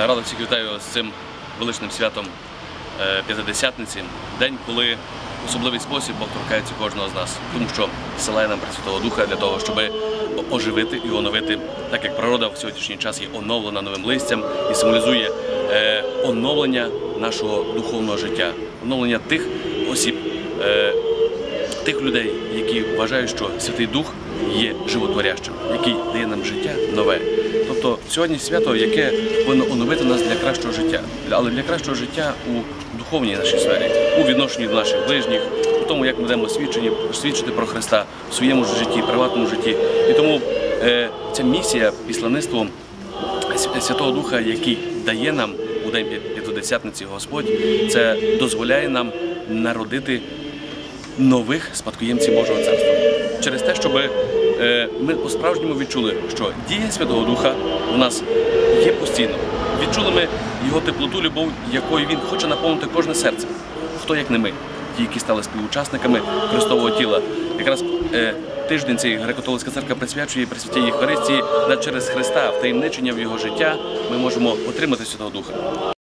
Радо всіх вітаю з цим величним святом е, П'ятидесятниці, день, коли особливий спосіб Бог торкається кожного з нас, тому що силає нам Пресвятого Духа для того, щоб оживити і оновити, так як природа в сьогоднішній час є оновлена новим листям і символізує е, оновлення нашого духовного життя, оновлення тих осіб. Тих людей, які вважають, що Святий Дух є животворящим, який дає нам життя нове. Тобто сьогодні свято, яке повинно оновити нас для кращого життя, але для кращого життя у духовній нашій сфері, у відношенні до наших ближніх, у тому, як ми будемо свідчені, свідчити про Христа в своєму житті, приватному житті. І тому е, ця місія післаництво Святого Духа, який дає нам у день П'ят- П'ятидесятниці Господь, це дозволяє нам народити нових спадкоємців Божого царства. Через те, щоб е, ми по-справжньому відчули, що дія Святого Духа у нас є постійно. Відчули ми його теплоту, любов, якою він хоче наповнити кожне серце. Хто як не ми, ті, які стали співучасниками Христового тіла. Якраз е, тиждень цей греко-католицька церква присвячує Пресвятій Євхаристії, де через Христа, втаємничення в його життя, ми можемо отримати Святого Духа.